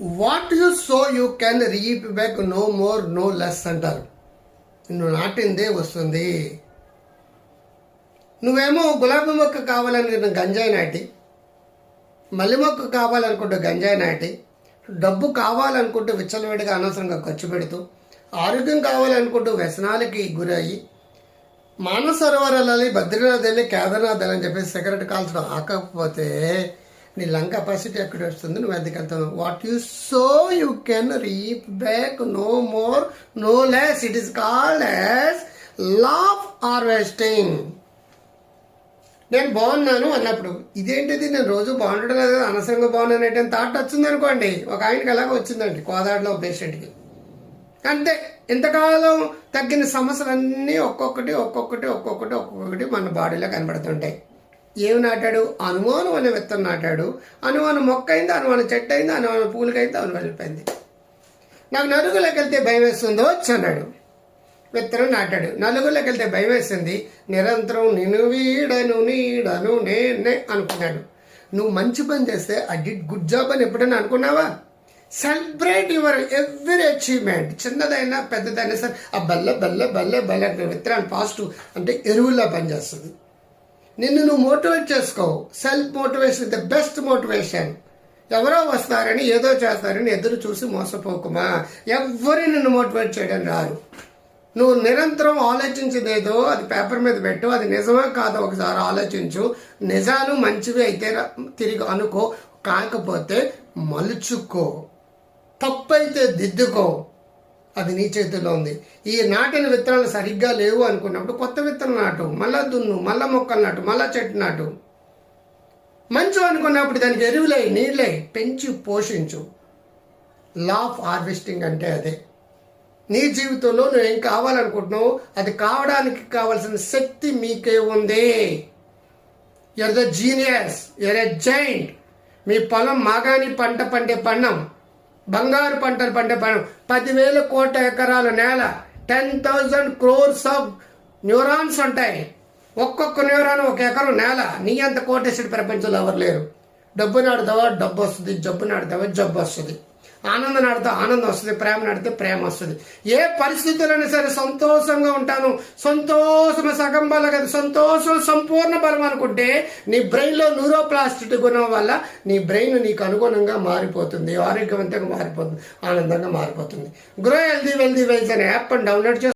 What you sow you can reap back no more no less అంటారు. నువ్వు నాటిందే వస్తుంది. నువ్వేమో గులాబీ మొక్క కావాలని గంజాయి నాటి మల్లె మొక్క కావాలనుకుంటే గంజాయి నాటి డబ్బు కావాలనుకుంటూ విచ్చలవిడిగా అనవసరంగా ఖర్చు పెడుతూ ఆరోగ్యం కావాలనుకుంటూ వ్యసనాలకి గురయ్యి మానసరోవరాలు బద్రీనాథ్ వెళ్ళి కేదార్నాథ్ అని చెప్పేసి సిగరెట్ కాల్చడం ఆకపోతే నీ లంగ్ కెపాసిటీ ఎక్కడ వస్తుంది? నువ్వు ఎందుకు వెళ్తావు what you sow you can reap back no more no less it is called as law of harvesting నేను బాగున్నాను అన్నప్పుడు. ఇదేంటిది? నేను రోజు బాగుండడం లేదు కదా, అనవసరంగా బాగున్నాను అంటే థాట్ వచ్చింది అనుకోండి. ఒక ఆయనకి ఎలాగో వచ్చిందండి కోదాడలో పేషెంట్కి అంతే. ఇంతకాలం తగ్గిన సమస్యలన్నీ ఒక్కొక్కటి ఒక్కొక్కటి ఒక్కొక్కటి ఒక్కొక్కటి మన బాడీలో కనబడుతుంటాయి. ఏమి నాటాడు? అనుమానం అనే విత్తనం నాటాడు. అనుమానం మొక్క అయింది అనుమానం చెట్టు అయింది అనుమానం పూలకైంది? అనుమానం వెళ్ళిపోయింది. నాకు నలుగులోకి వెళ్తే భయం వేస్తుందో వచ్చి అన్నాడు. విత్తనం నాటాడు. నలుగులోకి వెళ్తే భయం వేసింది. నిరంతరం నేను వీడను నీడను నేనే అనుకున్నాడు. నువ్వు మంచి పని చేస్తే ఐ డిడ్ గుడ్ జాబ్ అని ఎప్పుడైనా అనుకున్నావా? Celebrate your every achievement. చిన్నదైనా పెద్దదైనా సరే. ఆ బల్ల బల్ల బల్ల బల్ల అంటే విత్తనాలు పాజిటివ్ అంటే ఎరువుల్లా పనిచేస్తుంది. నిన్ను నువ్వు మోటివేట్ చేసుకో. Self motivation the best motivation. ఎవరో వస్తారని ఏదో చేస్తారని ఎదురు చూసి మోసపోకుమా? ఎవ్వరి నిన్ను మోటివేట్ చేయడం రారు. నువ్వు నిరంతరం ఆలోచించేదేదో అది పేపర్ మీద పెట్టు అది నిజమే కాదో ఒకసారి ఆలోచించు. నిజాలు మంచివి అయితే తిరిగి అనుకో. కాకపోతే మలుచుకో. తప్పైతే దిద్దుకో. అది నీ చేతిలో ఉంది. ఈ నాటిన విత్తనాలు సరిగ్గా లేవు అనుకున్నప్పుడు కొత్త విత్తనం నాటు. మళ్ళా దున్ను మళ్ళా మొక్కలు నాటు మళ్ళా చెట్టు నాటు. మంచు అనుకున్నప్పుడు దానికి ఎరువులై నీళ్ళై పెంచి పోషించు. లా ఆఫ్ హార్వెస్టింగ్ అంటే అదే. నీ జీవితంలో నువ్వు ఏం కావాలనుకుంటున్నావు అది కావడానికి కావలసిన శక్తి మీకే ఉంది. ఎర్ the genius er a giant మీ పొలం మాగాని పంట పండే పన్నం బంగారు పంటలు పండే పని పదివేల కోట ఎకరాల నేల ten thousand crores of neurons ఉంటాయి. ఒక్కొక్క న్యూరాన్ ఒక ఎకరం నేల నీ అంత కోటేశ్వరి ప్రపంచంలో ఎవరు లేరు. డబ్బు నాడుదావా డబ్బు వస్తుంది. జబ్బు నాడుతావా జబ్బు వస్తుంది. ఆనందం నాడితే ఆనందం వస్తుంది ప్రేమ నాడితే ప్రేమ వస్తుంది. ఏ పరిస్థితులైనా సరే సంతోషంగా ఉంటాను. సంతోషం సగం బలం కదా. సంతోషం సంపూర్ణ బలం అనుకుంటే నీ బ్రెయిన్లో న్యూరోప్లాస్టిక్ గుణం వల్ల నీ బ్రెయిన్ నీకు అనుగుణంగా మారిపోతుంది. ఆరోగ్యవంతంగా మారిపోతుంది. ఆనందంగా మారిపోతుంది. గ్రో హెల్దీ వెల్దీ వెల్స్ అనే యాప్ డౌన్లోడ్ చేసి